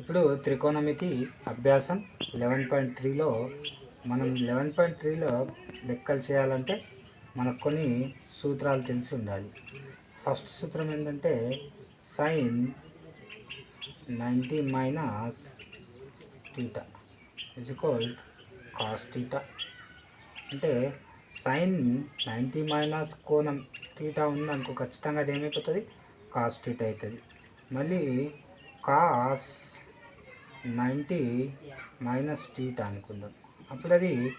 ఇప్పుడు త్రికోణమితి అభ్యాసం eleven point త్రీలో మనం లెవెన్ పాయింట్ త్రీలో లెక్కలు చేయాలంటే మనకు కొన్ని సూత్రాలు తెలిసి ఉండాలి. ఫస్ట్ సూత్రం ఏంటంటే sine ninety minus theta is cos theta అంటే సైన్ నైంటీ మైనస్ కోణం టీటా ఉందనుకో ఖచ్చితంగా అది ఏమైపోతుంది? కాస్ టీటా అవుతుంది. మళ్ళీ కాస్ నైంటీ మైనస్ టీటా అనుకుందాం. అప్పుడు అది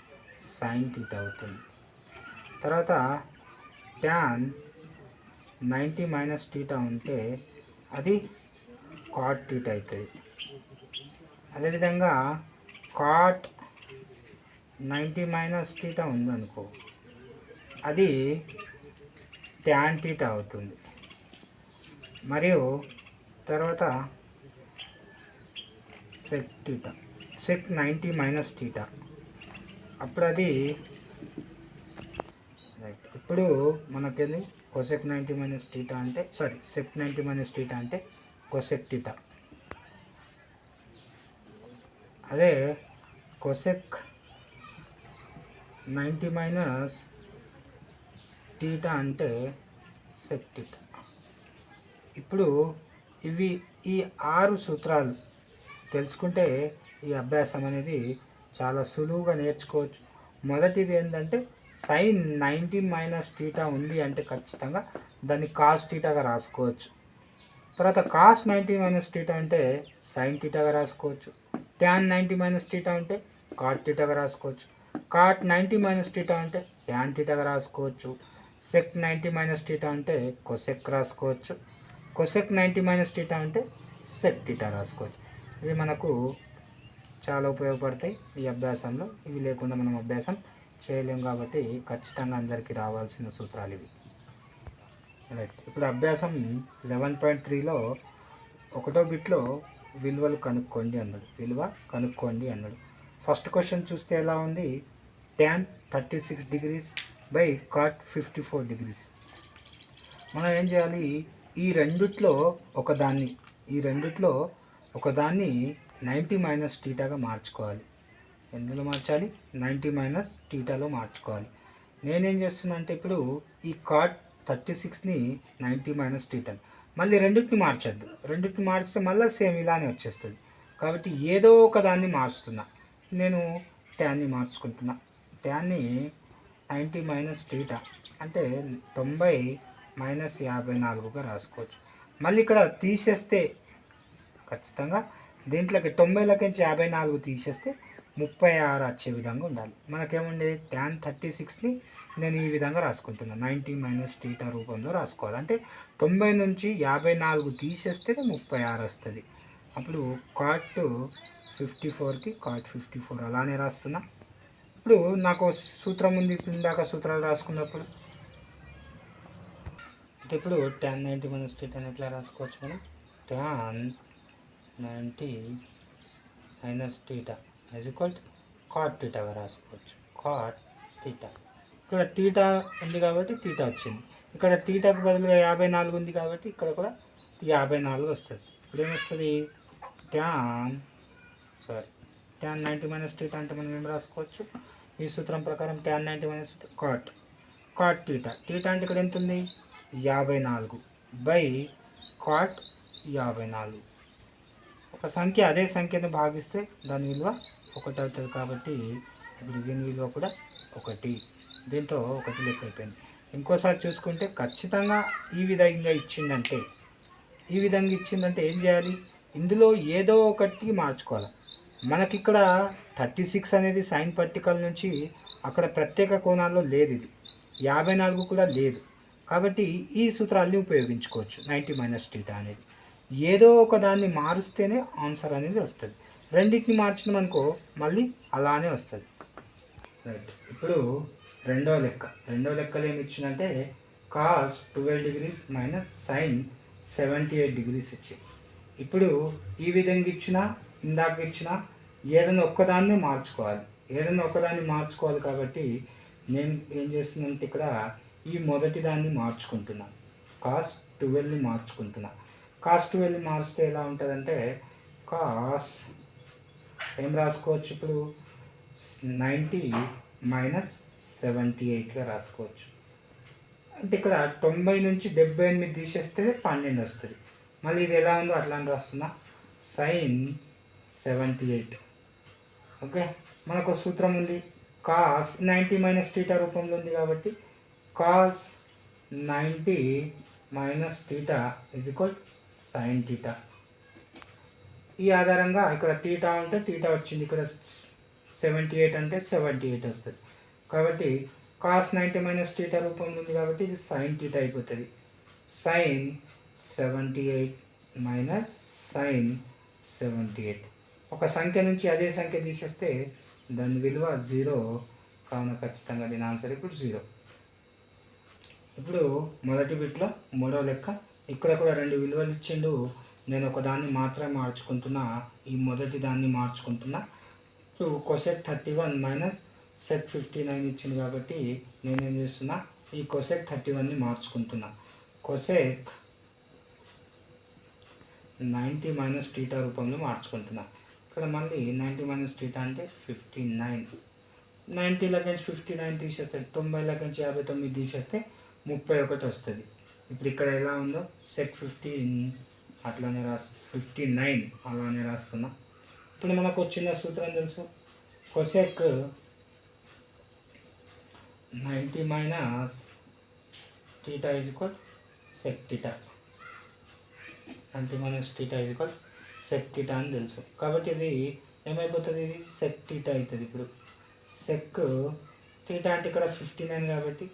సైన్ టీటా అవుతుంది. తర్వాత ట్యాన్ నైంటీ మైనస్ టీటా ఉంటే అది కాట్ టీటా అవుతుంది. అదేవిధంగా కాట్ నైంటీ మైనస్ టీటా ఉందనుకో అది ట్యాన్ టీటా అవుతుంది. మరియు తర్వాత sec theta sec ninety minus theta అప్పుడు అది రైట్ ఇప్పుడు మనకేంది? కొసెక్ నైంటీ మైనస్ టీటా అంటే sorry sec ninety minus theta అంటే కొసెక్ టీటా అదే కొసెక్ నైంటీ మైనస్ టీటా అంటే సెక్ టీటా ఇప్పుడు ఇవి ఈ ఆరు సూత్రాలు తెలుసుకుంటే ఈ అభ్యాసం అనేది చాలా సులువుగా నేర్చుకోవచ్చు. మొదటిది ఏంటంటే సైన్ నైంటీ మైనస్ టీటా ఉంది అంటే ఖచ్చితంగా దాన్ని కాస్ టీటాగా రాసుకోవచ్చు. తర్వాత కాస్ నైంటీ మైనస్ టీటా అంటే సైన్ టీటాగా రాసుకోవచ్చు. ట్యాన్ నైంటీ మైనస్ టీటా అంటే కాట్ టీటాగా రాసుకోవచ్చు. కాట్ నైంటీ మైనస్ టీటా అంటే ట్యాన్ టీటాగా రాసుకోవచ్చు. సెక్ నైంటీ మైనస్ టీటా అంటే కొసెక్ రాసుకోవచ్చు. కొసెక్ నైంటీ మైనస్ టీటా అంటే సెక్ టీటా రాసుకోవచ్చు. ఇవి మనకు చాలా ఉపయోగపడతాయి ఈ అభ్యాసంలో. ఇవి లేకుండా మనం అభ్యాసం చేయలేం కాబట్టి ఖచ్చితంగా అందరికీ రావాల్సిన సూత్రాలు ఇవి. రైట్ ఇప్పుడు అభ్యాసం లెవెన్ పాయింట్ త్రీలో ఒకటో బిట్లో విలువలు కనుక్కోండి అన్నాడు. విలువ కనుక్కోండి అన్నాడు. ఫస్ట్ క్వశ్చన్ చూస్తే ఎలా ఉంది? Tan thirty six degrees by cot fifty four degrees మనం ఏం చేయాలి? ఈ రెండిట్లో ఒకదాన్ని ఈ రెండిట్లో ఒకదాన్ని నైంటీ మైనస్ టీటాగా మార్చుకోవాలి. ఎందులో మార్చాలి? నైంటీ మైనస్ టీటాలో మార్చుకోవాలి. నేనేం చేస్తున్నా అంటే ఇప్పుడు ఈ కాట్ థర్టీ సిక్స్ని నైంటీ మైనస్ టీటా మళ్ళీ రెండింటిని మార్చద్దు. రెండింటిని మార్చితే మళ్ళీ సేమ్ ఇలానే వచ్చేస్తుంది. కాబట్టి ఏదో ఒక దాన్ని మార్చుతున్నా. నేను ట్యాన్ని మార్చుకుంటున్నా. ట్యాన్ని నైంటీ మైనస్ టీటా అంటే తొంభై మైనస్ యాభై నాలుగుగా రాసుకోవచ్చు. మళ్ళీ ఇక్కడ తీసేస్తే ఖచ్చితంగా. దీంట్లోకి తొంభైలకించి యాభై నాలుగు తీసేస్తే ముప్పై ఆరు వచ్చే విధంగా ఉండాలి. మనకేముండే ట్యాన్ థర్టీ సిక్స్ని నేను ఈ విధంగా రాసుకుంటున్నాను నైంటీ మైనస్ టీటా రూపంలో రాసుకోవాలి. అంటే తొంభై నుంచి యాభై నాలుగు తీసేస్తే ముప్పై ఆరు వస్తుంది. అప్పుడు కాట్ ఫిఫ్టీ ఫోర్కి కాట్ ఫిఫ్టీ ఫోర్ అలానే రాస్తున్నా. ఇప్పుడు నాకు సూత్రం ఉంది ఇందాక సూత్రాలు రాసుకున్నప్పుడు. అంటే ఇప్పుడు ట్యాన్ నైంటీ మైనస్ టీటాని ఎట్లా రాసుకోవచ్చు మనం? Tan ninety minus theta is equal cot టీటాగా రాసుకోవచ్చు. కాట్ టీటా ఇక్కడ టీటా ఉంది కాబట్టి టీటా వచ్చింది. ఇక్కడ టీటాకు బదులుగా యాభై నాలుగు ఉంది కాబట్టి ఇక్కడ కూడా యాభై నాలుగు వస్తుంది. ఇప్పుడు ఏమొస్తుంది? Tan sorry tan ninety minus theta అంటే మనం ఏం రాసుకోవచ్చు? ఈ సూత్రం ప్రకారం tan ninety minus cot cot theta theta అంటే ఇక్కడ ఎంత ఉంది? యాభై నాలుగు. బై కాట్ యాభై నాలుగు. ఒక సంఖ్య అదే సంఖ్యను భాగిస్తే దాని విలువ ఒకటి అవుతుంది కాబట్టి ఇప్పుడు దీని విలువ కూడా ఒకటి. దీంతో ఒకటి లెక్క అయిపోయింది ఇంకోసారి చూసుకుంటే ఖచ్చితంగా ఈ విధంగా ఇచ్చిందంటే ఈ విధంగా ఇచ్చిందంటే ఏం చేయాలి? ఇందులో ఏదో ఒకటి మార్చుకోవాలి. మనకి ఇక్కడ థర్టీ సిక్స్ అనేది సైన్ పర్టికల్ నుంచి అక్కడ ప్రత్యేక కోణాల్లో లేదు ఇది. యాభై నాలుగు కూడా లేదు. కాబట్టి ఈ సూత్రాల్ని ఉపయోగించుకోవచ్చు. నైంటీ మైనస్ టీటా అనేది. ఏదో ఒక దాన్ని మారుస్తేనే ఆన్సర్ అనేది వస్తుంది. రెండింటిని మార్చినాం అనుకో మళ్ళీ అలానే వస్తుంది. రైట్ ఇప్పుడు రెండో లెక్క. రెండో లెక్కలు ఏమి ఇచ్చిందంటే cos twelve degrees minus sine seventy eight degrees ఇచ్చింది ఇప్పుడు ఈ విధంగా ఇచ్చిన ఇందాక ఇచ్చిన ఏదైనా ఒక్కదాన్ని మార్చుకోవాలి. ఏదైనా ఒకదాన్ని మార్చుకోవాలి కాబట్టి నేను ఏం చేస్తున్నానంటే ఇక్కడ ఈ మొదటి దాన్ని మార్చుకుంటున్నాను కాస్ ట్వెల్వ్ని మార్చుకుంటున్నా. కాస్ ట్వెల్వ్ మారిస్తే ఎలా ఉంటుందంటే కాస్ ఏం రాసుకోవచ్చు ఇప్పుడు? నైంటీ మైనస్ సెవెంటీ ఎయిట్గా రాసుకోవచ్చు. అంటే ఇక్కడ తొంభై నుంచి డెబ్బై ఎనిమిది తీసేస్తే పన్నెండు వస్తుంది. మళ్ళీ ఇది ఎలా ఉందో అట్లా అని రాస్తున్నా. Sine seventy eight. ఓకే? మనకు సూత్రం ఉంది. కాస్ నైంటీ మైనస్ టీటా రూపంలో ఉంది కాబట్టి cos ninety minus theta is equal sine theta ఈ ఆధారంగా ఇక్కడ టీటా ఉంటే టీటా వచ్చింది. ఇక్కడ సెవెంటీ ఎయిట్ అంటే సెవెంటీ ఎయిట్ వస్తుంది. కాబట్టి కాస్ నైంటీ మైనస్ టీటా రూపంలో ఉంది కాబట్టి ఇది సైన్ టీటా అయిపోతుంది. Sine seventy eight minus sine seventy eight ఒక సంఖ్య నుంచి అదే సంఖ్య తీసేస్తే దాని విలువ జీరో కావున ఖచ్చితంగా దీని ఆన్సర్ ఇప్పుడు జీరో ఇప్పుడు మొదటి బిట్లో మూడో లెక్క ఇక్కడ కూడా రెండు విలువలు ఇచ్చిండు. నేను ఒకదాన్ని మాత్రమే మార్చుకుంటున్నా. ఈ మొదటి దాన్ని మార్చుకుంటున్నా. ఇప్పుడు cosec thirty one minus sec fifty nine ఇచ్చింది కాబట్టి నేనేం చేస్తున్నా ఈ కొసెక్ థర్టీ వన్ని మార్చుకుంటున్నా. కొసెక్ నైంటీ మైనస్ టీటా రూపంలో మార్చుకుంటున్నా. ఇక్కడ మళ్ళీ నైంటీ మైనస్ టీటా అంటే ఫిఫ్టీ నైన్ నైంటీలకించి ఫిఫ్టీ నైన్ తీసేస్తే తొంభై తొంభైలకించి యాభై తొమ్మిది తీసేస్తే ముప్పై ఒకటి వస్తుంది. ఇప్పుడు ఇక్కడ ఎలా ఉందో? సెక్ ఫిఫ్టీన్ అట్లానే రాస్తు ఫిఫ్టీ నైన్ అలానే రాస్తున్నా. ఇప్పుడు మనకు వచ్చిన సూత్రం తెలుసు? Cosec ninety minus theta is equal sec theta ninety minus theta is equal sec theta అని తెలుసు. కాబట్టి ఇది ఏమైపోతుంది? ఇది సెక్ టీటా అవుతుంది ఇప్పుడు. సెక్ టీటా అంటే ఇక్కడ ఫిఫ్టీ నైన్ కాబట్టి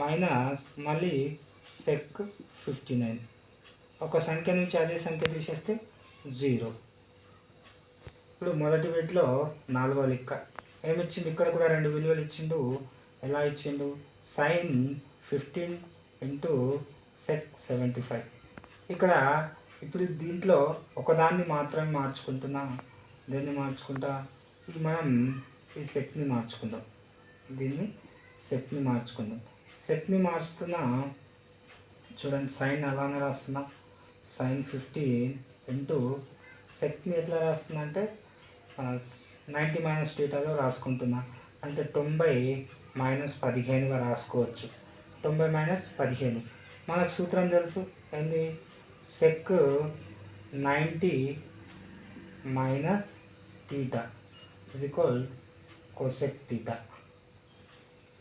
మైనస్ మళ్ళీ సెక్ ఫిఫ్టీ నైన్. ఒక సంఖ్య నుంచి అదే సంఖ్య తీసేస్తే జీరో. ఇప్పుడు మొదటి బిట్లో నాలుగో లెక్క. ఏమిచ్చిండు? ఇక్కడ కూడా రెండు విలువలు ఇచ్చిండు. ఎలా ఇచ్చిండు? Sine fifteen into sec seventy five ఇక్కడ ఇప్పుడు దీంట్లో ఒకదాన్ని మాత్రమే మార్చుకుంటున్నా. దీన్ని మార్చుకుంటా? ఇది మనం ఈ సెట్ని మార్చుకుందాం. దీన్ని సెట్ని మార్చుకుందాం. సెట్ని మార్చుతున్నా చూడండి సైన్ అలానే రాస్తున్నా. సైన్ ఫిఫ్టీన్ ఇంటూ సెక్ని ఎట్లా రాస్తున్నా అంటే నైంటీ మైనస్ టీటాలో రాసుకుంటున్నా. అంటే తొంభై మైనస్ పదిహేనుగా రాసుకోవచ్చు. తొంభై మైనస్ పదిహేను. మనకు సూత్రం తెలుసు ఏంది? Sec ninety minus theta is equal cosec theta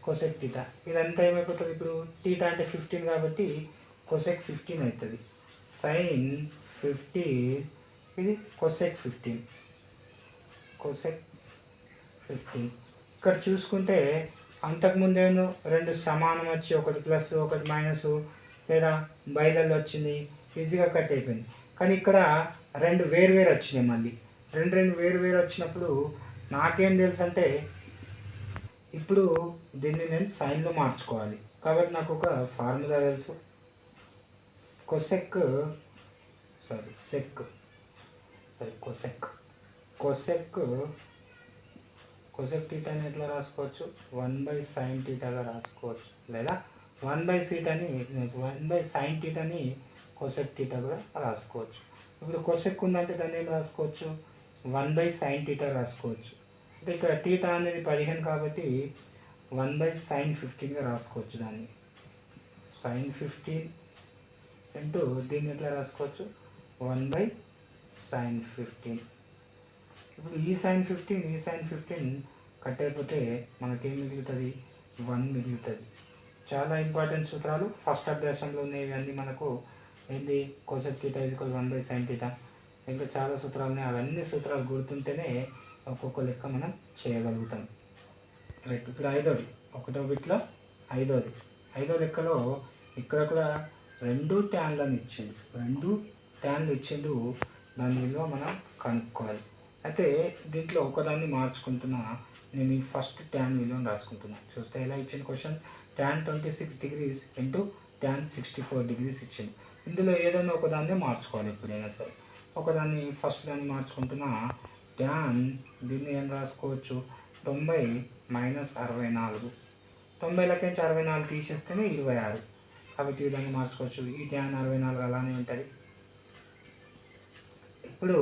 cosec theta ఇదంతా ఏమైపోతుంది ఇప్పుడు? టీటా అంటే ఫిఫ్టీన్ కాబట్టి కొసెక్ ఫిఫ్టీన్ అవుతుంది సైన్ ఫిఫ్టీన్ ఇది కొసెక్ ఫిఫ్టీన్ కొసెక్ ఫిఫ్టీన్ ఇక్కడ చూసుకుంటే అంతకుముందేమో రెండు సమానం వచ్చి ఒకటి ప్లస్ ఒకటి మైనస్ లేదా బయలలో వచ్చింది ఈజీగా కట్ అయిపోయింది. కానీ ఇక్కడ రెండు వేరు వేరు వచ్చినాయి మళ్ళీ రెండు రెండు వేరు వేరు వచ్చినప్పుడు నాకేం తెలుసు అంటే ఇప్పుడు దీన్ని నేను సైన్లో మార్చుకోవాలి. కాబట్టి నాకు ఒక ఫార్ములా తెలుసు. Cosec sorry sec sorry cosec cosec cosec టీటాని ఎట్లా రాసుకోవచ్చు? వన్ బై సైన్ టీటాగా రాసుకోవచ్చు. లేదా వన్ బై సీట్ అని వన్ బై సైన్ టీటాని కొసెక్ టీటా కూడా రాసుకోవచ్చు. ఇప్పుడు కొసెక్ ఉందంటే దాన్ని ఏం రాసుకోవచ్చు? వన్ బై సైన్ టీటా రాసుకోవచ్చు. అంటే ఇక్కడ టీటా అనేది పదిహేను కాబట్టి వన్ బై సైన్ ఫిఫ్టీన్గా రాసుకోవచ్చు దాన్ని. సైన్ ఫిఫ్టీన్ ఇంటూ దీన్ని ఎట్లా రాసుకోవచ్చు? వన్ బై సైన్ ఫిఫ్టీన్ ఇప్పుడు ఈ సైన్ ఫిఫ్టీన్ ఈ సైన్ ఫిఫ్టీన్ కట్ అయిపోతే మనకేం మిగులుతుంది? వన్ మిగులుతుంది. చాలా ఇంపార్టెంట్ సూత్రాలు. ఫస్ట్ అభ్యాసంలో ఉన్నవి అన్నీ మనకు ఏంటి cosec theta equal one by sine theta ఇంకా చాలా సూత్రాలు ఉన్నాయి. అవన్నీ సూత్రాలు గుర్తుంటేనే ఒక్కొక్క లెక్క మనం చేయగలుగుతాం. రైట్ ఇప్పుడు ఐదోది. ఒకటో బిట్లో ఐదోది. ఐదో లెక్కలో ఇక్కడ కూడా రెండు ట్యాన్లను ఇచ్చిండు. రెండు ట్యాన్లు ఇచ్చిండు. దాని విలువ మనం కనుక్కోవాలి. అయితే దీంట్లో ఒకదాన్ని మార్చుకుంటున్నా. నేను ఈ ఫస్ట్ ట్యాన్ విలువను రాసుకుంటున్నా. చూస్తే ఎలా ఇచ్చిన question? Tan twenty six degrees into tan sixty four degrees ఇచ్చింది ఇందులో ఏదైనా ఒకదాన్ని మార్చుకోవాలి ఎప్పుడైనా సరే. ఒకదాన్ని ఫస్ట్ దాన్ని మార్చుకుంటున్నా. ట్యాన్ దీన్ని ఏం రాసుకోవచ్చు? తొంభై మైనస్ అరవై నాలుగు. తొంభై లెక్కించి అరవై నాలుగు తీసేస్తేనే ఇరవై ఆరు. కాబట్టి ఈ విధంగా మార్చుకోవచ్చు. ఈ ట్యాన్ అరవై నాలుగు అలానే ఉంటుంది. ఇప్పుడు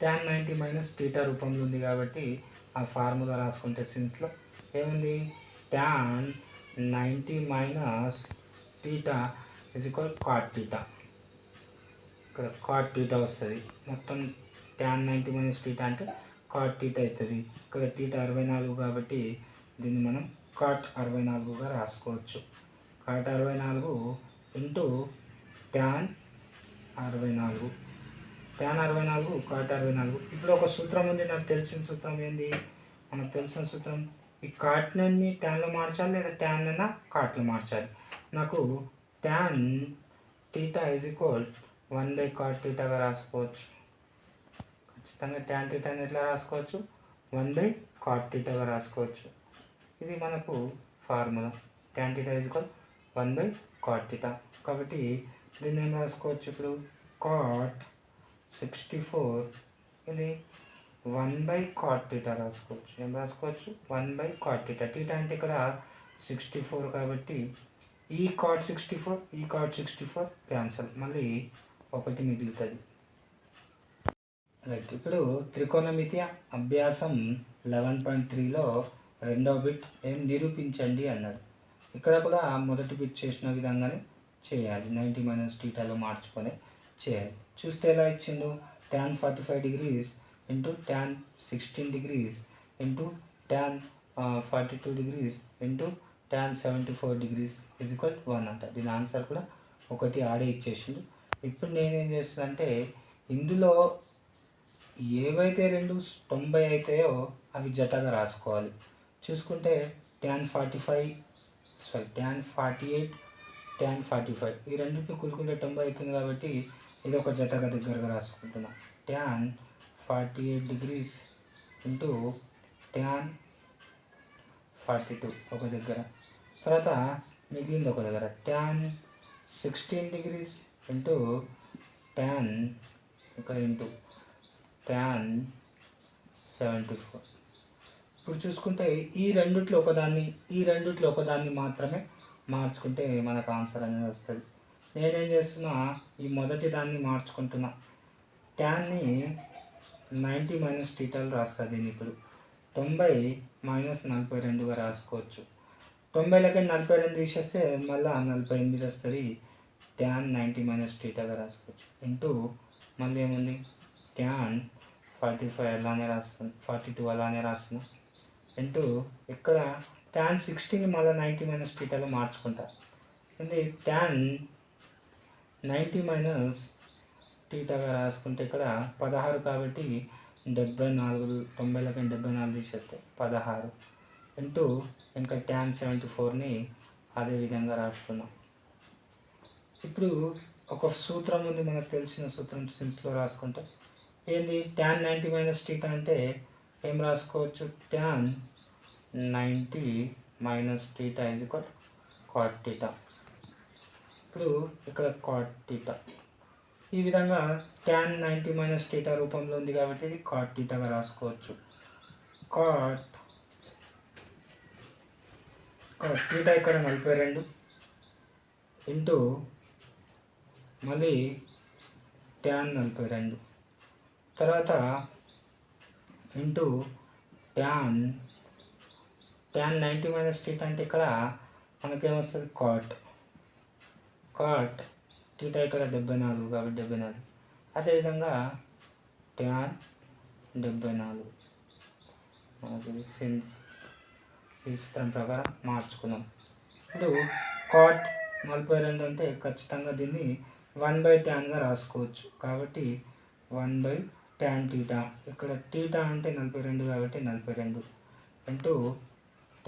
ట్యాన్ నైంటీ మైనస్ టీటా రూపంలో ఉంది కాబట్టి ఆ ఫార్ములా రాసుకుంటే సిన్స్లో ఏముంది? Tan ninety minus theta is equal cot theta ఇక్కడ కాట్ టీటా వస్తుంది. మొత్తం ట్యాన్ నైంటీ మైనస్ టీటా అంటే కాట్ టీటా అవుతుంది. ఇక్కడ టీటా అరవై నాలుగు కాబట్టి దీన్ని మనం కాట్ అరవై నాలుగుగా రాసుకోవచ్చు. కాట్ అరవై నాలుగు ఇంటూ ట్యాన్ అరవై నాలుగు. ట్యాన్ అరవై నాలుగు కాట్ అరవై నాలుగు. ఇప్పుడు ఒక సూత్రం ఉంది నాకు తెలిసిన సూత్రం ఏంది? మనకు తెలిసిన సూత్రం ఈ కాట్ని ట్యాన్లో మార్చాలి లేదా ట్యాన్ అయినా కాట్లో మార్చాలి? నాకు tan theta is equal one by cot టీటాగా రాసుకోవచ్చు. ఖచ్చితంగా ట్యాన్ టీటాని ఎట్లా రాసుకోవచ్చు? వన్ బై కాట్ టీటాగా రాసుకోవచ్చు. ఇది మనకు formula tan theta is equal one by cot theta కాబట్టి దీన్ని ఏం రాసుకోవచ్చు ఇప్పుడు? కాట్ సిక్స్టీ ఫోర్ ఇది వన్ బై కాట్ టీటా రాసుకోవచ్చు. ఏం రాసుకోవచ్చు? One by cot theta theta అంటే ఇక్కడ సిక్స్టీ ఫోర్ కాబట్టి ఈ కాట్ సిక్స్టీ ఫోర్ ఈ కాట్ సిక్స్టీ ఫోర్ క్యాన్సల్ మళ్ళీ ఒకటి మిగులుతుంది. రైట్ ఇప్పుడు త్రికోణమితి అభ్యాసం లెవెన్ పాయింట్ త్రీలో రెండో బిట్ ఏం నిరూపించండి అన్నాడు ఇక్కడ కూడా మొదటి బిట్ చేసిన విధంగానే చేయాలి. నైంటీ మైనస్ టీటాలో మార్చుకొని చేయాలి. చూస్తే ఎలా ఇచ్చిండు? Tan forty five degrees into tan sixteen degrees into tan forty two degrees into tan seventy four degrees is equal one అంట. దీని ఆన్సర్ కూడా ఒకటి ఆడే ఇచ్చేసిండు. ఇప్పుడు నేనేం చేస్తున్నా అంటే ఇందులో ఏవైతే రెండు తొంభై అవుతాయో అవి జతగా రాసుకోవాలి. చూసుకుంటే tan forty five sorry tan forty eight tan forty five ఈ రెండింటిని కులుకుంటే తొంభై అవుతుంది కాబట్టి ఇది ఒక జతగా దగ్గరగా రాసుకుంటున్నాం. Tan forty eight degrees into tan forty two ఒక దగ్గర. తర్వాత మిగిలింది ఒక దగ్గర. Tan sixteen degrees into tan ఇక్కడ ఇంటూ ట్యాన్ సెవెంటీ ఫోర్ ఇప్పుడు చూసుకుంటే ఈ రెండిట్లో ఒకదాన్ని ఈ రెండిట్లో ఒకదాన్ని మాత్రమే మార్చుకుంటే మనకు ఆన్సర్ అనేది వస్తుంది. నేనేం చేస్తున్నా ఈ మొదటి దాన్ని మార్చుకుంటున్నా. ట్యాన్ని నైంటీ మైనస్ టీటాలు రాస్తుంది దీన్ని ఇప్పుడు. తొంభై మైనస్ నలభై రెండుగా రాసుకోవచ్చు. తొంభైలకి నలభై రెండు తీసేస్తే మళ్ళీ నలభై ఎనిమిది వస్తుంది. ట్యాన్ నైంటీ మైనస్ టీటాగా రాసుకోవచ్చు. ఇంటూ మళ్ళీ ఏముంది? ట్యాన్ ఫార్టీ ఫైవ్ అలానే రాస్తుంది ఫార్టీ టూ అలానే రాస్తున్నాం. ఇంటూ ఇక్కడ ట్యాన్ సిక్స్టీన్ మళ్ళీ నైంటీ మైనస్ టీటాలో మార్చుకుంటారు. ఇది ట్యాన్ నైంటీ మైనస్ టీటాగా రాసుకుంటే ఇక్కడ పదహారు కాబట్టి డెబ్బై నాలుగు తొంభై తొంభైలకి డెబ్బై నాలుగు తీసేస్తాయి పదహారు. ఇంటూ ఇంకా ట్యాన్ సెవెంటీ ఫోర్ని అదే విధంగా రాస్తున్నాం. ఇప్పుడు ఒక సూత్రం ఉంది మనకు తెలిసిన సూత్రం సిన్స్లో రాసుకుంటే. ఏంది? ట్యాన్ నైంటీ మైనస్ టీటా అంటే ఏం రాసుకోవచ్చు? ట్యాన్ నైంటీ మైనస్ టీటా ఇది కాట్ టీటా. ఇప్పుడు ఇక్కడ కాట్ టీటా. ఈ విధంగా ట్యాన్ నైంటీ మైనస్ టీటా రూపంలో ఉంది కాబట్టి ఇది కాట్ టీటాగా రాసుకోవచ్చు. కాట్ కాట్ టీటా ఇక్కడ నలభై రెండు ఇంటూ మళ్ళీ ట్యాన్ నలభై రెండు. తర్వాత into tan tan ninety minus theta అంటే ఇక్కడ మనకేమొస్తుంది? కాట్ కాట్ టీటా ఇక్కడ డెబ్బై నాలుగు కాబట్టి డెబ్బై నాలుగు. అదేవిధంగా ట్యాన్ డెబ్బై నాలుగు. మనకి సిన్స్ ఈ సూత్రం ప్రకారం మార్చుకున్నాం. ఇప్పుడు కాట్ నలభై రెండు అంటే ఖచ్చితంగా దీన్ని వన్ బై ట్యాన్గా రాసుకోవచ్చు. కాబట్టి వన్ బై ట్యాన్ టీటా ఇక్కడ టీటా అంటే నలభై రెండు కాబట్టి నలభై రెండు. ఇంటూ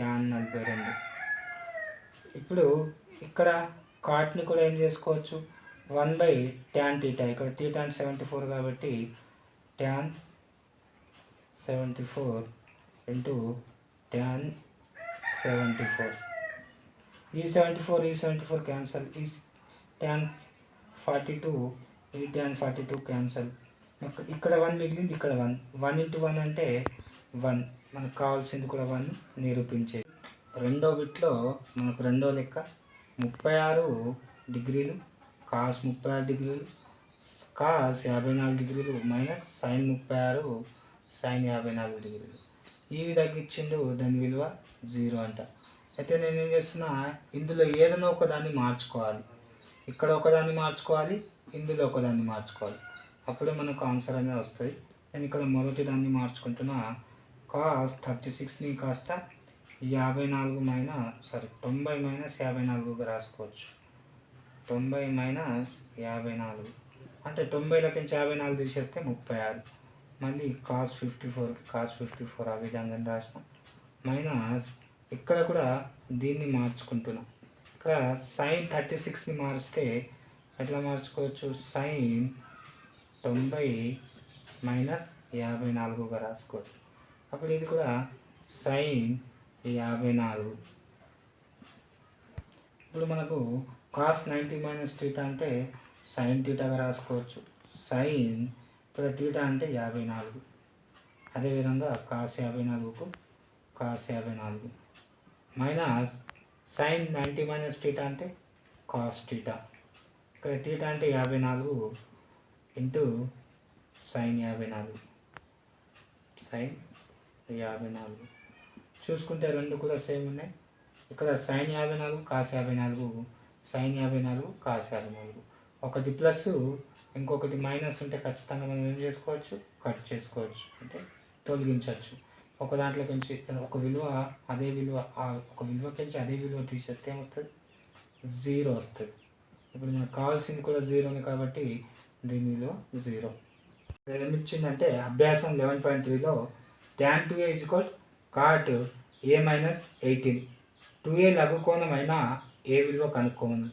ట్యాన్ నలభై రెండు. ఇప్పుడు ఇక్కడ కాట్ని కూడా ఏం చేసుకోవచ్చు? వన్ బై ట్యాన్ టీటా ఇక్కడ టీటా అంటే సెవెంటీ ఫోర్ కాబట్టి tan seventy four into tan seventy four ఈ సెవెంటీ ఫోర్ ఈ సెవెంటీ ఫోర్ క్యాన్సల్ ఈ ట్యాన్ ఫార్టీ టూ ఈ ట్యాన్ ఫార్టీ టూ క్యాన్సల్ ఇక్కడ వన్ మిగిలింది ఇక్కడ వన్ వన్ ఇంటూ వన్ అంటే వన్ మనకు కావాల్సింది కూడా వన్ నిరూపించేది. రెండో బిట్లో మనకు రెండో లెక్క ముప్పై ఆరు డిగ్రీలు కాస్ ముప్పై ఆరు డిగ్రీలు కాస్ యాభై నాలుగు డిగ్రీలు మైనస్ సైన్ ముప్పై ఆరు సైన్ యాభై నాలుగు డిగ్రీలు. ఈ విధంగా ఇచ్చిండు దాని విలువ జీరో అంట. అయితే నేను ఏం చేస్తున్నా ఇందులో ఏదైనా ఒకదాన్ని మార్చుకోవాలి. ఇక్కడ ఒకదాన్ని మార్చుకోవాలి ఇందులో ఒకదాన్ని మార్చుకోవాలి. అప్పుడే మనకు ఆన్సర్ అనేది వస్తుంది. నేను ఇక్కడ మొదటి దాన్ని మార్చుకుంటున్నా కాస్ థర్టీ సిక్స్ని కాస్త యాభై నాలుగు మైన సారీ తొంభై మైనస్ యాభై నాలుగుగా రాసుకోవచ్చు. తొంభై మైనస్ యాభై నాలుగు. అంటే తొంభైలకి నుంచి యాభై నాలుగు తీసేస్తే ముప్పై ఆరు. మళ్ళీ cos fifty four cos fifty four ఆ విధంగా రాసినాం. మైనస్ ఇక్కడ కూడా దీన్ని మార్చుకుంటున్నాం. ఇక్కడ సైన్ థర్టీ సిక్స్ని మారిస్తే ఎట్లా మార్చుకోవచ్చు? సైన్ తొంభై మైనస్ యాభై నాలుగుగా రాసుకోవచ్చు. అప్పుడు ఇది కూడా సైన్ యాభై నాలుగు. ఇప్పుడు మనకు కాస్ నైంటీ మైనస్ టీటా అంటే సైన్ టీటాగా రాసుకోవచ్చు. సైన్ ఇక్కడ టీటా అంటే యాభై నాలుగు. అదేవిధంగా కాస్ యాభై నాలుగుకు కాస్ యాభై నాలుగు. Minus sine ninety minus theta అంటే కాస్ టీటా ఇక్కడ టీటా అంటే యాభై నాలుగు ఇంటూ సైన్ యాభై నాలుగు. సైన్ యాభై నాలుగు. చూసుకుంటే రెండు కూడా సేమ్ ఉన్నాయి ఇక్కడ సైన్ యాభై నాలుగు కాస్ యాభై నాలుగు సైన్ యాభై నాలుగు కాస్ యాభై నాలుగు. ఒకటి ప్లస్ ఇంకొకటి మైనస్ ఉంటే ఖచ్చితంగా మనం ఏం చేసుకోవచ్చు? కట్ చేసుకోవచ్చు. అంటే తొలగించవచ్చు. ఒక దాంట్లో నుంచి ఒక విలువ అదే విలువ ఒక ఒక విలువకించి అదే విలువ తీసేస్తే ఏమొస్తుంది? జీరో వస్తుంది. ఇప్పుడు మనకు కావాల్సింది కూడా జీరోనే కాబట్టి దీని విలువ జీరో. ఏమిచ్చిందంటే అభ్యాసం లెవెన్ పాయింట్ త్రీలో tan two A equal cot A minus eighteen two A లఘుకోణం అయినా ఏ విలువ కనుక్కోమని.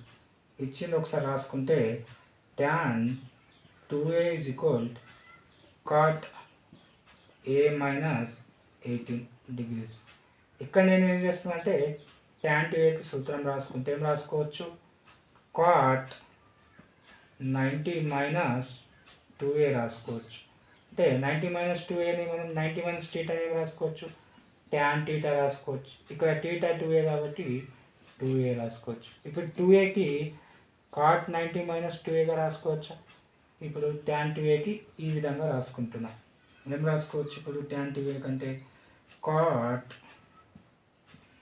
ఇచ్చింది ఒకసారి రాసుకుంటే tan two A is equal cot A minus eighteen degrees ఇక్కడ నేను ఏం చేస్తున్నానంటే ట్యాన్ టూ ఏకి సూత్రం రాసుకుంటే ఏం రాసుకోవచ్చు? Cot ninety minus two A రాసుకోవచ్చు. అంటే నైంటీ మైనస్ టూ ఏని మనం నైంటీ మైనస్ టీటా ఏ రాసుకోవచ్చు. ట్యాన్ టీటా రాసుకోవచ్చు. ఇక్కడ టీటా టూ ఏ కాబట్టి టూ ఏ రాసుకోవచ్చు. ఇప్పుడు టూ ఏకి కాట్ నైంటీ మైనస్ టూ ఏగా రాసుకోవచ్చా? ఇప్పుడు ట్యాన్ టూ ఏకి ఈ విధంగా రాసుకుంటున్నాం. ఏం రాసుకోవచ్చు ఇప్పుడు ట్యాన్ టూ ఏ కంటే? Cot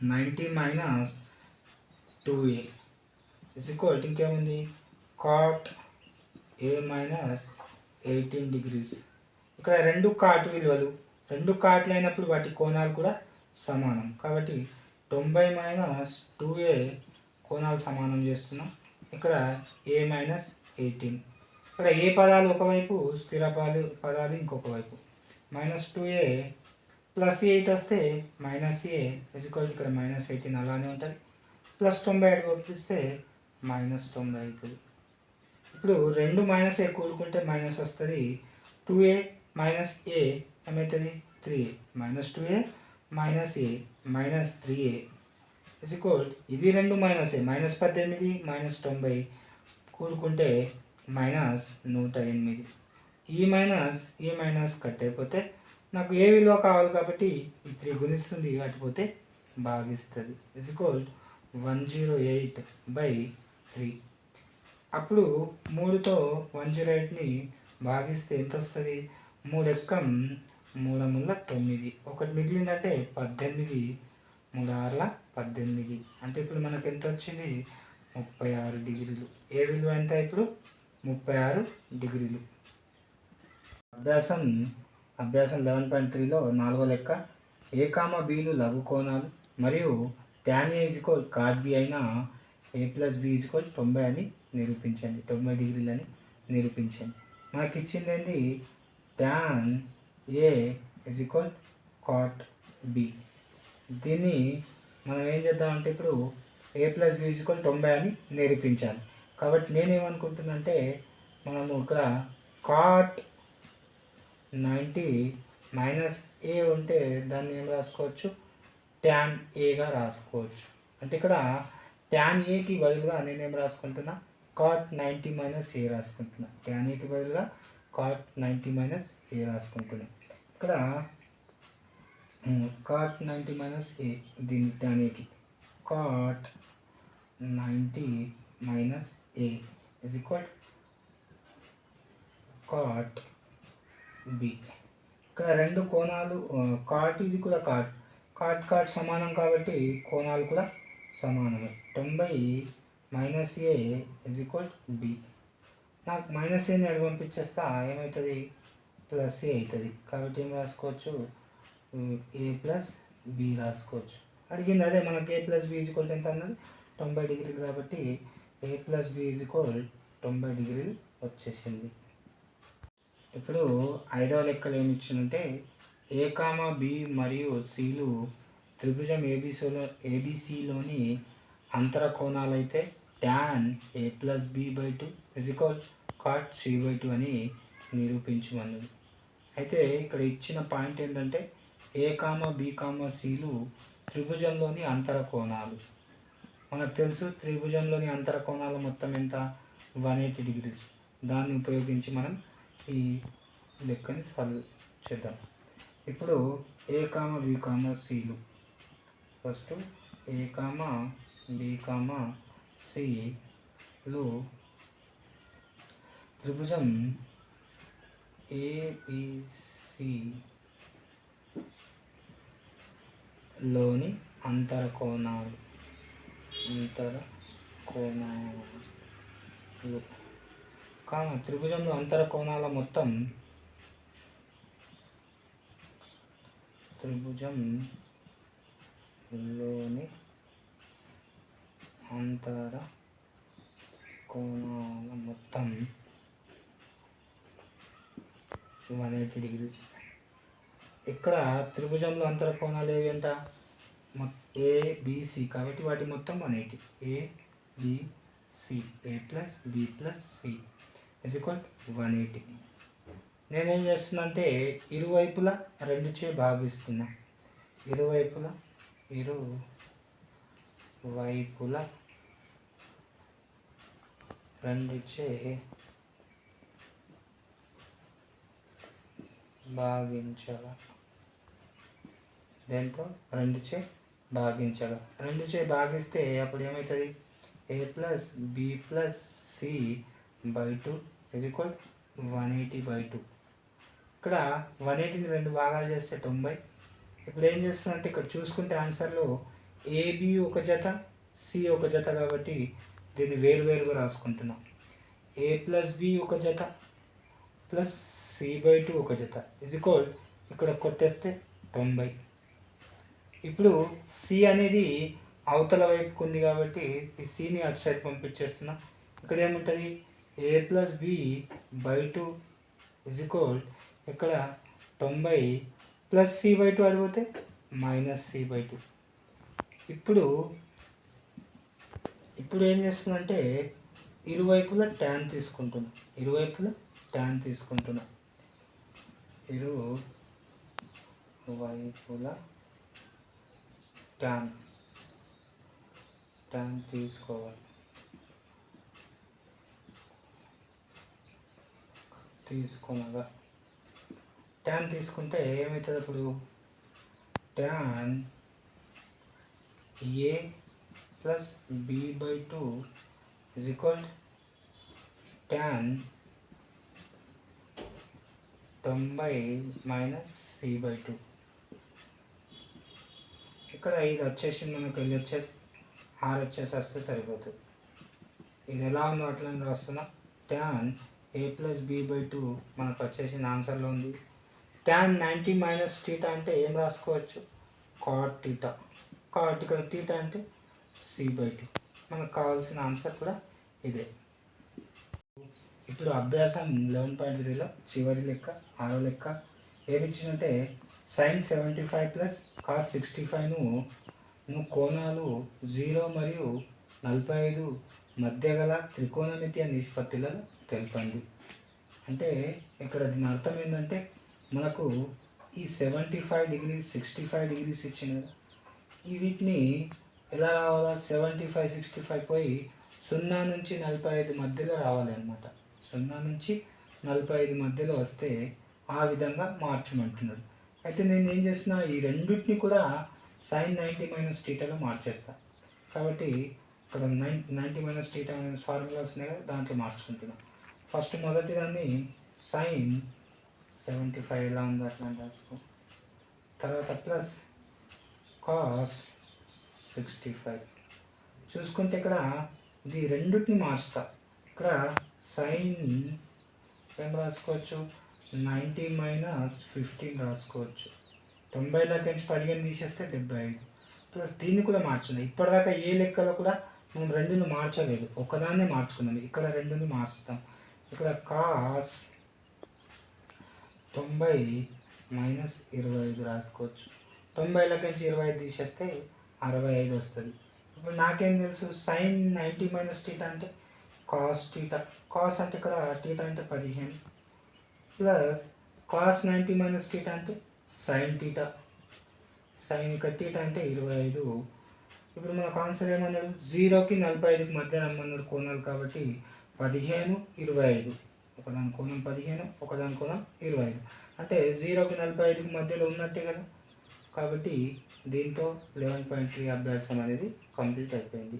ninety minus two A is equal ఇంకేముంది? Cot A minus eighteen degrees ఇక్కడ రెండు కాటు విలువలు రెండు కాట్లు అయినప్పుడు వాటి కోణాలు కూడా సమానం. కాబట్టి తొంభై మైనస్ టూ ఏ కోణాలు సమానం చేస్తున్నాం. ఇక్కడ ఏ మైనస్ ఎయిటీన్. ఇక్కడ ఏ పదాలు ఒకవైపు స్థిర పదాలు పదాలు ఇంకొక వైపు. Minus two A plus eight వస్తే మైనస్ ఏ ఫిజికల్ ఇక్కడ మైనస్ ఎయిటీన్ అలానే ఉంటుంది. ప్లస్ తొంభై ఐదు పంపిస్తే మైనస్ తొంభై అవుతుంది ఇప్పుడు రెండు మైనస్ ఏ కూడుకుంటే మైనస్ వస్తుంది. టూ ఏ మైనస్ ఏ ఏమవుతుంది three A minus two A minus A minus three A is equal ఇది రెండు మైనస్ ఏ మైనస్ పద్దెనిమిది మైనస్ తొంభై. కూడుకుంటే మైనస్ నూట ఎనిమిది. ఈ మైనస్ ఈ మైనస్ కట్ అయిపోతే నాకు ఏ విలువ కావాలి కాబట్టి ఈ త్రీ గుణిస్తుంది. అటుపోతే భాగిస్తుంది. Is equal one zero eight by three అప్పుడు మూడుతో వన్ జీరో ఎయిట్ని భాగిస్తే ఎంత వస్తుంది మూడెక్కం మూడు వందల తొమ్మిది. ఒకటి మిగిలిందంటే పద్దెనిమిది. మూడు ఆరుల పద్దెనిమిది. అంటే ఇప్పుడు మనకు ఎంత వచ్చింది? ముప్పై ఆరు డిగ్రీలు. ఏ విలువ ఎంత ఇప్పుడు? ముప్పై ఆరు డిగ్రీలు. అభ్యాసం అభ్యాసం లెవెన్ పాయింట్ త్రీలో నాలుగో లెక్క. ఏ కామ బీలు లఘు కోణాలు? మరియు tan A is equal cot B అయిన ఏ ప్లస్ బి ఈజ్కోల్ తొంభై అని నిరూపించండి. తొంభై డిగ్రీలు అని నిరూపించండి. మనకి ఇచ్చింది ఏంటి tan A is equal cot B దీన్ని మనం ఏం చేద్దామంటే ఇప్పుడు ఏ ప్లస్ బి ఈక్వల్ తొంభై అని నిరూపించాలి. కాబట్టి నేనేమనుకుంటున్నంటే మనము ఇక్కడ కాట్ నైంటీ మైనస్ ఏ ఉంటే దాన్ని ఏం రాసుకోవచ్చు? ట్యాన్ ఏగా రాసుకోవచ్చు. అంటే ఇక్కడ ట్యాన్ ఏకి బదులుగా నేనేం రాసుకుంటున్నా? కాట్ నైంటీ మైనస్ ఏ రాసుకుంటున్నా. ట్యాన్ ఏకి బదులుగా కాట్ నైంటీ మైనస్ ఏ రాసుకుంటున్నాం. ఇక్కడ కాట్ నైంటీ మైనస్ ఏ దీని దానికి cot ninety minus A is equal cot B ఇక్కడ రెండు కోణాలు కాట్ ఇది కూడా కాట్ కాట్ కాట్ సమానం కాబట్టి కోణాలు కూడా సమానమే. తొంభై minus A is equal B నాకు మైనస్ ఏని అడి పంపించేస్తా ఏమవుతుంది ప్లస్ ఏ అవుతుంది. కాబట్టి ఏం రాసుకోవచ్చు? ఏ ప్లస్ బి రాసుకోవచ్చు. అడిగింది అదే మనకి ఏ ప్లస్ బి ఈజ్కోల్ ఎంత అన్నది? తొంభై డిగ్రీలు కాబట్టి ఏ ప్లస్ బి ఈజ్కోల్ తొంభై డిగ్రీలు వచ్చేసింది. ఇప్పుడు ఐదవ లెక్కలు ఏమి ఇచ్చిందంటే ఏ కామ బి మరియు సిలు త్రిభుజం ఏబిసిలో ఏబిసిలోని అంతర కోణాలైతే అయితే tan A plus B by two physical cot C by two అని నిరూపించమన్నది. అయితే ఇక్కడ ఇచ్చిన పాయింట్ ఏంటంటే ఏ కామ బి కామ సిలు త్రిభుజంలోని అంతర కోణాలు. మనకు తెలుసు త్రిభుజంలోని అంతర కోణాలు మొత్తం ఎంత? వన్ ఎయిటీ డిగ్రీస్ దాన్ని ఉపయోగించి మనం ఈ లెక్కని సాల్వ్ చేద్దాం. ఇప్పుడు A comma B comma సిలు first A comma B comma సిలు త్రిభుజం ఏబిసి లోని అంతర కోణాలు అంతర కోణాలు కామ త్రిభుజంలో అంతర కోణాల మొత్తం త్రిభుజం లోని అంతర కోణాల మొత్తం వన్ ఎయిటీ డిగ్రీస్ ఇక్కడ త్రిభుజంలో అంతర కోణాలు ఏవి అంట? ఏ కాబట్టి వాటి మొత్తం one eighty ABC A plus B plus C is equal one eighty నేనేం చేస్తున్నా అంటే ఇరువైపులా రెండు చే భాగిస్తున్నా. ఇరువైపులా ఇరు వైపులా రెండు చే భాగించగా. దేంతో? రెండు చే భాగించగా. రెండు చే భాగిస్తే అప్పుడు ఏమవుతుంది A plus B plus C by two is equal one eighty by two ఇక్కడ వన్ ఎయిటీని రెండు భాగాలు చేస్తే తొంభై. ఇప్పుడు ఏం చేస్తున్నారంటే ఇక్కడ చూసుకుంటే ఆన్సర్లో ఏబి ఒక జత సి ఒక జత కాబట్టి దీన్ని వేరువేరుగా రాసుకుంటున్నాం. ఏ ప్లస్ బి ఒక జత ప్లస్ సి బై టూ ఒక జత. ఇది కోల్ ఇక్కడ కొట్టేస్తే తొంభై. ఇప్పుడు సి అనేది అవతల వైపుకు ఉంది కాబట్టి ఈ సిని అటు సైడ్ పంపించేస్తున్నా. ఇక్కడ ఏముంటుంది? A plus B by two is equal ఇక్కడ తొంభై ప్లస్ సి బై టూ అడిగితే మైనస్ సి బై టూ ఇప్పుడు ఇప్పుడు ఏం చేస్తుందంటే ఇరువైపులా ట్యాన్ తీసుకుంటున్నా. ఇరువైపులా ట్యాన్ తీసుకుంటున్నా. ఇరు వైపుల ట్యాన్ ట్యాన్ తీసుకోవాలి. తీసుకునగా ట్యాన్ తీసుకుంటే ఏమవుతుంది ఇప్పుడు? Tan A plus B by two is equal tan తొంభై మైనస్ సి బై టూ. ఇక్కడ ఇది వచ్చేసి మనకు వెళ్ళి వచ్చే ఆరు వచ్చేసి వస్తే సరిపోతుంది. ఇది ఎలా ఉందో అట్లా రాస్తున్నా? Tan A plus B by two మనకు వచ్చేసిన ఆన్సర్లో ఉంది. ట్యాన్ నైంటీ మైనస్ టీటా అంటే ఏం రాసుకోవచ్చు? కాట్ టీటా కాట్ ఇక్కడ టీటా అంటే సి బై టూ మనకు కావాల్సిన ఆన్సర్ కూడా ఇదే. ఇప్పుడు అభ్యాసం లెవెన్ పాయింట్ త్రీలో చివరి లెక్క ఆరో లెక్క ఏమిచ్చిందంటే sine seventy five plus cos sixty ఫైవ్ను ను కోణాలు జీరో మరియు నలభై ఐదు మధ్య గల త్రికోణమితి నిష్పత్తులను తెలపండి. అంటే ఇక్కడ దీని అర్థం ఏంటంటే మనకు ఈ seventy five degrees sixty five degrees ఇచ్చింది కదా ఈ వీటిని ఎలా రావాలా? సెవెంటీ ఫైవ్ సిక్స్టీ ఫైవ్ పోయి సున్నా నుంచి నలభై ఐదు మధ్యలో రావాలి అనమాట సున్నా నుంచి నలభై ఐదు మధ్యలో వస్తే ఆ విధంగా మార్చమంటున్నాడు అయితే నేను ఏం చేసినా ఈ రెండింటిని కూడా సైన్ నైంటీ మైనస్ టీటాలో మార్చేస్తా. కాబట్టి ఇక్కడ nine ninety minus theta minus formula వస్తున్నాయి కదా దాంట్లో మార్చుకుంటున్నాను ఫస్ట్ మొదటి దాన్ని సైన్ సెవెంటీ ఫైవ్ ఎలా ఉందో అట్లా రాసుకో. తర్వాత ప్లస్ కాస్ సిక్స్టీ ఫైవ్ చూసుకుంటే ఇక్కడ ఇది రెండుటిని మార్చుతా. ఇక్కడ సైన్ ఏం రాసుకోవచ్చు? నైంటీ మైనస్ ఫిఫ్టీన్ రాసుకోవచ్చు. తొంభైలోకి నుంచి పదిహేను తీసేస్తే డెబ్బై ఐదు. ప్లస్ దీన్ని కూడా మార్చుంది ఇప్పటిదాకా ఏ లెక్కలో కూడా మనం రెండుని మార్చలేదు. ఒకదాన్నే మార్చుకున్నాం. ఇక్కడ రెండుని మార్చుతాం. ఇక్కడ కాస్ తొంభై మైనస్ ఇరవై ఐదు రాసుకోవచ్చు. తొంభైలోకి నుంచి ఇరవై ఐదు తీసేస్తే అరవై ఐదు వస్తుంది. ఇప్పుడు నాకేం తెలుసు? సైన్ నైంటీ మైనస్ టీటా అంటే కాస్ టీటా. కాస్ అంటే ఇక్కడ టీటా అంటే పదిహేను. Plus cos ninety minus theta అంటే సైన్ టీటా సైన్ ఇక టీటా అంటే ఇరవై ఐదు ఇప్పుడు మనకు ఆన్సర్ ఏమన్నాడు? జీరోకి నలభై ఐదుకి మధ్య రమ్మన్నాడు కోణాలు కాబట్టి పదిహేను ఇరవై ఐదు ఒకదాని కోణం పదిహేను ఒకదాని కోణం ఇరవై ఐదు అంటే జీరోకి నలభై ఐదుకి మధ్యలో ఉన్నట్టే కదా. కాబట్టి దీంతో లెవెన్ పాయింట్ త్రీ అభ్యాసం అనేది కంప్లీట్ అయిపోయింది.